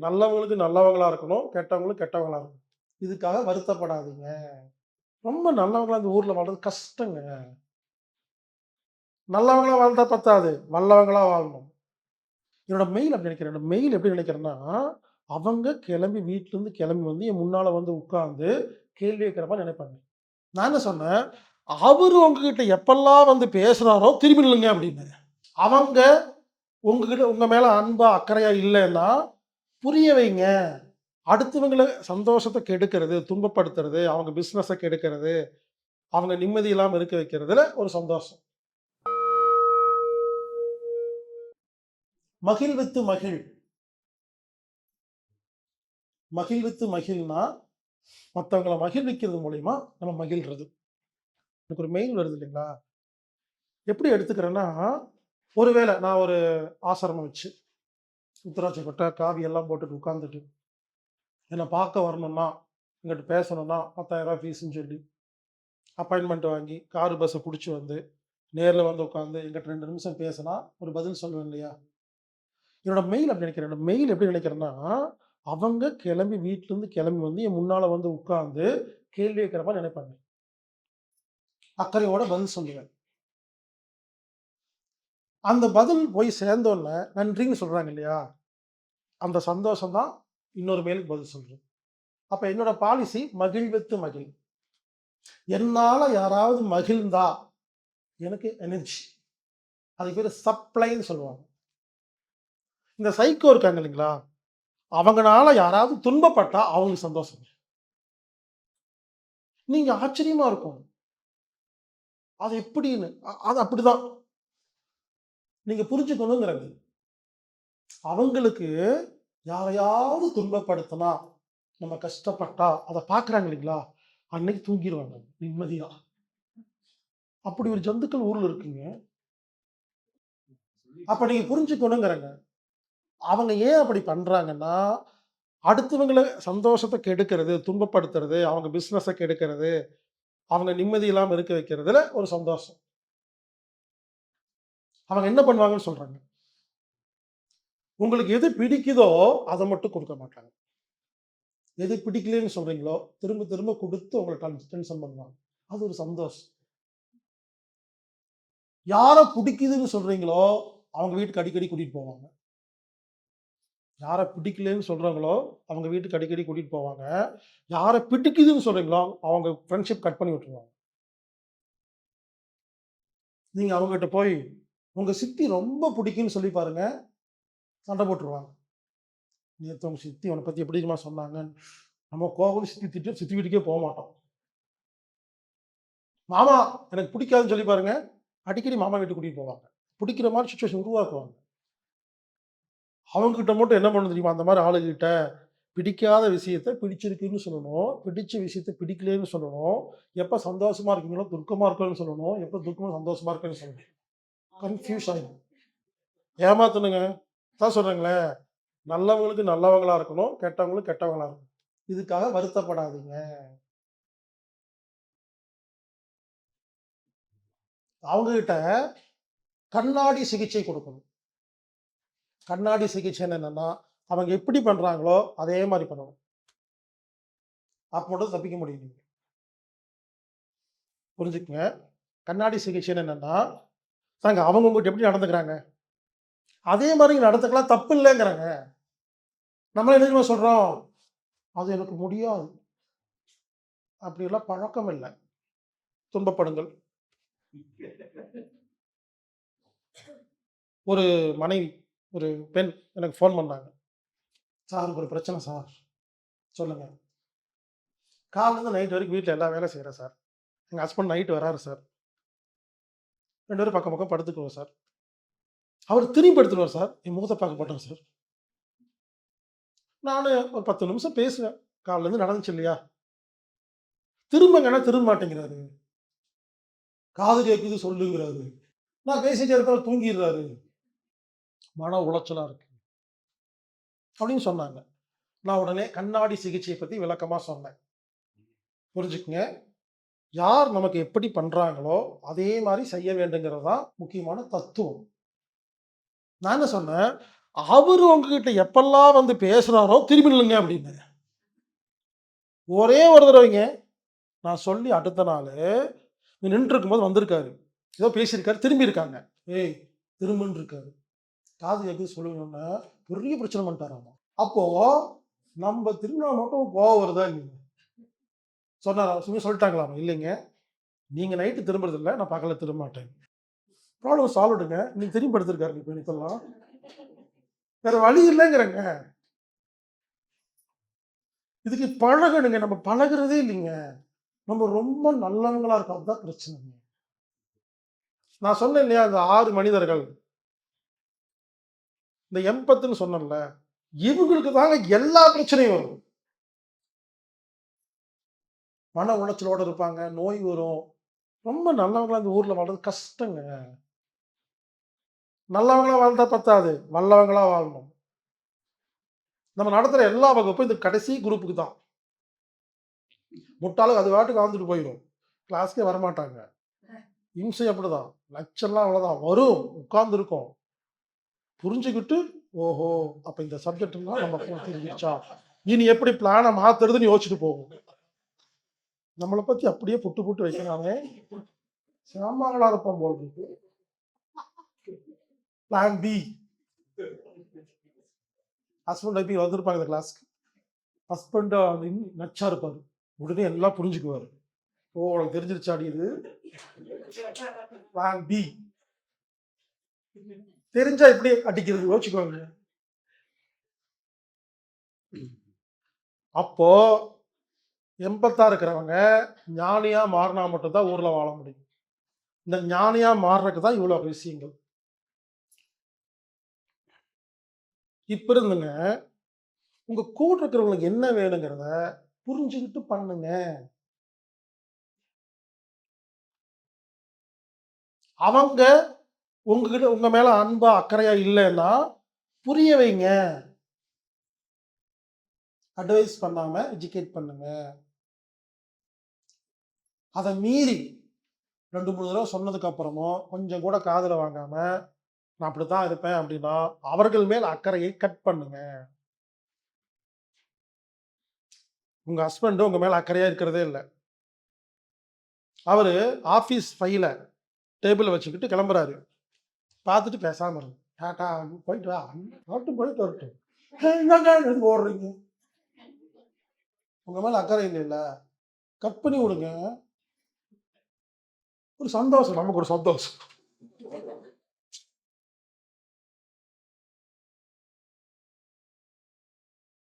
நல்லவங்களுக்கு நல்லவங்களா இருக்கணும் கெட்டவங்களுக்கு கெட்டவங்களா இருக்கணும். இதுக்காக வருத்தப்படாதீங்க. ரொம்ப நல்லவங்களா இந்த ஊர்ல வாழ்றது கஷ்டங்க. நல்லவங்களா வாழ்ந்தா பத்தாது வல்லவங்களா வாழணும். என்னோட மெயில் அப்படி நினைக்கிறேன். என்னோட மெயில் எப்படி நினைக்கிறேன்னா அவங்க கிளம்பி வீட்டுல இருந்து கிளம்பி வந்து என் முன்னால வந்து உட்கார்ந்து கேள்வி கேட்கிற மாதிரி நினைப்பாங்க. நான் என்ன சொன்னேன்? அவர் உங்ககிட்ட எப்பெல்லாம் வந்து பேசுறாரோ திரும்பி இல்லைங்க அப்படின்னு. அவங்க உங்ககிட்ட உங்க மேல அன்பா அக்கறையா இல்லைன்னா புரிய வைங்க. அடுத்தவங்களை சந்தோஷத்தை கெடுக்கிறது துன்பப்படுத்துறது அவங்க பிஸ்னஸை கெடுக்கிறது அவங்க நிம்மதி இல்லாமல் இருக்க வைக்கிறதுல ஒரு சந்தோஷம். மகிழ்வித்து மகிழ். மகிழ்வித்து மகிழ்னா மற்றவங்களை மகிழ்விக்கிறது மூலிமா நம்ம மகிழ்றது. எனக்கு ஒரு மெயில் வருது இல்லைங்களா? எப்படி எடுத்துக்கிறேன்னா ஒருவேளை நான் ஒரு ஆசிரமம் வச்சு உத்தராட்சி கொட்டை காவி எல்லாம் போட்டுட்டு உட்காந்துட்டு என்னை பார்க்க வரணும்னா எங்கிட்ட பேசணும்னா பத்தாயிரரூபா ஃபீஸ்ன்னு சொல்லி அப்பாயின்மெண்ட் வாங்கி காரு பஸ்ஸை பிடிச்சி வந்து நேரில் வந்து உட்காந்து எங்கிட்ட ரெண்டு நிமிஷம் பேசினா ஒரு பதில் சொல்லுவேன் இல்லையா? என்னோட மெயில் அப்படி நினைக்கிறேன். என்னோட மெயில் எப்படி நினைக்கிறேன்னா அவங்க கிளம்பி வீட்டிலேருந்து கிளம்பி வந்து என் முன்னால் வந்து உட்காந்து கேள்வி கேட்குற மாதிரி நினைப்பாங்க. அக்கறையோட பதில் சொல்லுவேன். அந்த பதில் போய் சேர்ந்தோன்னே நன்றின்னு சொல்கிறாங்க இல்லையா? அந்த சந்தோஷம் தான் இன்னொரு மேலுக்கு பதில் சொல்கிறேன் அப்போ என்னோட பாலிசி மகிழ்வித்து மகிழ். என்னால் யாராவது மகிழ்ந்தா எனக்கு எனர்ஜி அதுக்கு பேர் சப்ளைன்னு சொல்லுவாங்க. இந்த சைக்கோ இருக்காங்க இல்லைங்களா? அவங்களால யாராவது துன்பப்பட்டா அவங்களுக்கு சந்தோஷம். நீங்க ஆச்சரியமா இருக்கும். அது எப்படின்னு? அது அப்படிதான். நீங்க புரிஞ்சுக்கணுங்கிறாங்க அவங்களுக்கு யாரையாவது துன்பப்படுத்தினா நம்ம கஷ்டப்பட்டா அதை பார்க்குறாங்க இல்லைங்களா? அன்னைக்கு தூங்கிடுவாங்க நிம்மதியா. அப்படி ஒரு ஜந்துக்கள் ஊர்ல இருக்குங்க. அப்ப நீங்க புரிஞ்சுக்கணுங்கிறாங்க. அவங்க ஏன் அப்படி பண்றாங்கன்னா அடுத்தவங்களை சந்தோஷத்தை கெடுக்கிறது துன்பப்படுத்துறது அவங்க பிஸ்னஸை கெடுக்கிறது அவங்க நிம்மதி இல்லாமல் இருக்க வைக்கிறதுல ஒரு சந்தோஷம். அவங்க என்ன பண்ணுவாங்கன்னு சொல்றாங்க. உங்களுக்கு எது பிடிக்குதோ அதை மட்டும் கொடுக்க மாட்டாங்க. எது பிடிக்கலன்னு சொல்றீங்களோ திரும்ப திரும்ப கொடுத்து உங்களை டென்ஷன் பண்ணுவாங்க. அது ஒரு சந்தோஷம். யாரை பிடிக்குதுன்னு சொல்றீங்களோ அவங்க வீட்டுக்கு அடிக்கடி கூட்டிட்டு போவாங்க. யாரை பிடிக்கலன்னு சொல்றாங்களோ அவங்க வீட்டுக்கு அடிக்கடி கூட்டிட்டு போவாங்க. யாரை பிடிக்குதுன்னு சொல்றீங்களோ அவங்க ஃப்ரெண்ட்ஷிப் கட் பண்ணி விட்டுருவாங்க. நீங்க அவங்ககிட்ட போய் உங்கள் சித்தி ரொம்ப பிடிக்குன்னு சொல்லி பாருங்க சண்டை போட்டுருவாங்க. நேற்று உங்கள் சித்தி உன்னை பற்றி எப்படி தெரியுமா சொன்னாங்க நம்ம கோபம் சித்தி திட்டு சித்தி வீட்டுக்கே போக மாட்டோம். மாமா எனக்கு பிடிக்காதுன்னு சொல்லி பாருங்க. அடிக்கடி மாமா வீட்டுக்கு கூட்டிகிட்டு போவாங்க. பிடிக்கிற மாதிரி சுச்சுவேஷன் உருவாக்குவாங்க. அவங்ககிட்ட மட்டும் என்ன பண்ணணும் தெரியுமா? அந்த மாதிரி ஆளுகிட்ட பிடிக்காத விஷயத்த பிடிச்சிருக்குன்னு சொல்லணும். பிடிச்ச விஷயத்த பிடிக்கலன்னு சொல்லணும். எப்போ சந்தோஷமா இருக்கீங்களோ துக்கமா இருக்கணும்னு சொல்லணும். எப்போ துக்கமா சந்தோஷமா இருக்குன்னு சொல்லணும். கன்ஃபியூஸ் ஆகிடும் ஏமாத்தணுங்க. தான் சொல்றேங்களே. நல்லவங்களுக்கு நல்லவங்களா இருக்கணும் கெட்டவங்களுக்கு கெட்டவங்களா இருக்கணும். இதுக்காக வருத்தப்படாதீங்க. அவங்க கிட்ட கண்ணாடி சிகிச்சை கொடுக்கணும். கண்ணாடி சிகிச்சைன்னு என்னன்னா அவங்க எப்படி பண்றாங்களோ அதே மாதிரி பண்ணணும். அப்போ மட்டும் தப்பிக்க முடியும் புரிஞ்சுக்கங்க. கண்ணாடி சிகிச்சைன்னு என்னன்னா தாங்க அவங்க உங்ககிட்ட எப்படி நடந்துக்கிறாங்க? அதே மாதிரி நடந்துக்கலாம் தப்பு இல்லைங்கிறாங்க. நம்ம என்ன சொல்கிறோம் அது எனக்கு முடியாது. அப்படியெல்லாம் பழக்கம் இல்லை. துன்பப்படுங்கள். ஒரு மனைவி ஒரு பெண் எனக்கு ஃபோன் பண்ணாங்க. சார் ஒரு பிரச்சனை சார். சொல்லுங்க. காலையிலேருந்து நைட் வரைக்கும் வீட்டில் எல்லா வேலை செய்கிறேன் சார். எங்கள் ஹஸ்பண்ட் நைட்டு வராரு சார். ரெண்டு பேரும் பக்கம் பக்கம் படுத்துக்குவோம் சார். அவர் திரும்பி படுத்துருவார் சார். என் முகத்தை பார்க்க மாட்டோம் சார். நான் ஒரு பத்து நிமிஷம் பேசுவேன். காலிலேருந்து நடந்துச்சு இல்லையா? திரும்பங்கன்னா திரும்ப மாட்டேங்கிறாரு. காது கேட்குது சொல்லுங்கிறாரு. நான் பேசிட்டு இருக்கிற தூங்கிடுறாரு. மன உளைச்சலாக இருக்கு. அப்படின்னு சொன்னாங்க. நான் உடனே கண்ணாடி சிகிச்சையை பற்றி விளக்கமாக சொன்னேன். புரிஞ்சுக்குங்க? யார் நமக்கு எப்படி பண்ணுறாங்களோ அதே மாதிரி செய்ய வேண்டுங்கிறது தான் முக்கியமான தத்துவம். நான் என்ன சொன்னேன்? அவர் உங்ககிட்ட எப்பெல்லாம் வந்து பேசுகிறாரோ திரும்பி நில்லுங்க அப்படின்னு ஒரே ஒரு தடவைங்க நான் சொல்லி அடுத்த நாள் நின்று இருக்கும்போது வந்திருக்காரு. ஏதோ பேசியிருக்காரு திரும்பி இருக்காங்க ஏய் திரும்புன்னு இருக்காரு காது கேட்குது சொல்லுங்கன்னா. பெரிய பிரச்சனை பண்ணிட்டாராமா. அப்போ நம்ம திரும்பினா மட்டும் கோவம் வருதா இல்லைங்க சொன்னாரா சும்மா சொல்லிட்டாங்களாமா. இல்லைங்க. நீங்கள் நைட்டு திரும்புறது இல்லை நான் பகலில் திரும்ப மாட்டேன் ப்ராப்ளம் சால்வ்டுங்க நீங்கள் திரும்பி எடுத்துருக்காரு இப்போ இப்பெல்லாம் வேற வழி இல்லைங்கிறங்க. இதுக்கு பழகணுங்க. நம்ம பழகுறதே இல்லைங்க. நம்ம ரொம்ப நல்லவங்களா இருக்கோம் அதுதான் பிரச்சனைங்க. நான் சொன்னேன் இல்லையா அந்த ஆறு மனிதர்கள். இந்த எம்பத்துன்னு சொன்னேன்ல. இவங்களுக்கு தாங்க எல்லா பிரச்சனையும் வரும். மன உளைச்சலோட இருப்பாங்க. நோய் வரும். ரொம்ப நல்லவங்களா இந்த ஊர்ல வாழ்றது கஷ்டங்க. நல்லவங்களா வாழ்ந்தா பத்தாது. வல்லவங்களா வாழணும். நம்ம நடத்துற எல்லா வகுப்பும் இந்த கடைசி குரூப்புக்கு தான். முட்டாளுக்கு அது வாட்டுக்கு வாழ்ந்துட்டு போயிடும் கிளாஸ்க்கே வரமாட்டாங்க. இம்சை அப்படிதான். லட்சம்லாம் அவ்வளோதான் வரும். உட்கார்ந்து இருக்கும் புரிஞ்சுக்கிட்டு ஓஹோ அப்போ இந்த சப்ஜெக்ட்லாம் நம்ம தெரிஞ்சிருச்சா? இனி எப்படி பிளானை மாத்துறதுன்னு யோசிச்சுட்டு போகும். நம்மளை பத்தி அப்படியே புட்டு புட்டு வைக்கிறானே. சாமாங்களா இருப்பான் போல் இருக்கு. பிளான் பி ஹஸ்பண்ட் ஒய்ஃபி வந்திருப்பாங்க இந்த கிளாஸ்க்கு ஹஸ்பண்ட் நச்சா இருப்பாரு. உடனே எல்லாம் புரிஞ்சுக்குவாரு. ஓ உனக்கு தெரிஞ்சிருச்சாடி இது? பிளான் பி தெரிஞ்சா எப்படி அடிக்கிறது யோசிச்சுக்கோங்க. அப்போ எம்பத்தா இருக்கிறவங்க ஞானியாக மாறினா மட்டும்தான் ஊரில் வாழ முடியும். இந்த ஞானியாக மாறுறதுக்கு தான் இவ்வளோ விஷயங்கள் இப்போ இருந்துங்க உங்கள் கூட இருக்கிறவங்களுக்கு என்ன வேணுங்கிறத புரிஞ்சுக்கிட்டு பண்ணுங்க. அவங்க உங்ககிட்ட உங்க மேல அன்பா அக்கறையா இல்லைன்னா புரிய வைங்க. அட்வைஸ் பண்ணாம எஜுகேட் பண்ணுங்க. அதை மீறி ரெண்டு மூணு தடவை சொன்னதுக்கு அப்புறமும் கொஞ்சம் கூட காதில் வாங்காம நான் அப்படித்தான் இருப்பேன் அப்படின்னா அவர்கள் மேல் அக்கறையை கட் பண்ணுங்க. உங்க ஹஸ்பண்ட் உங்க மேல அக்கறையா இருக்கிறதே இல்லை. அவரு ஆபீஸ் ஃபைல டேபிள் வச்சுக்கிட்டு கிளம்புறாரு. பார்த்துட்டு பேசாம இருக்கு டாட்டா போயிட்டு வா. வரட்டும் போயிட்டு வரட்டும். என்னங்க ஓடுறீங்க உங்க மேல அக்கறை இல்லைல்ல. கட் பண்ணி விடுங்க. ஒரு சந்தோஷம் நமக்கு ஒரு சந்தோஷம்.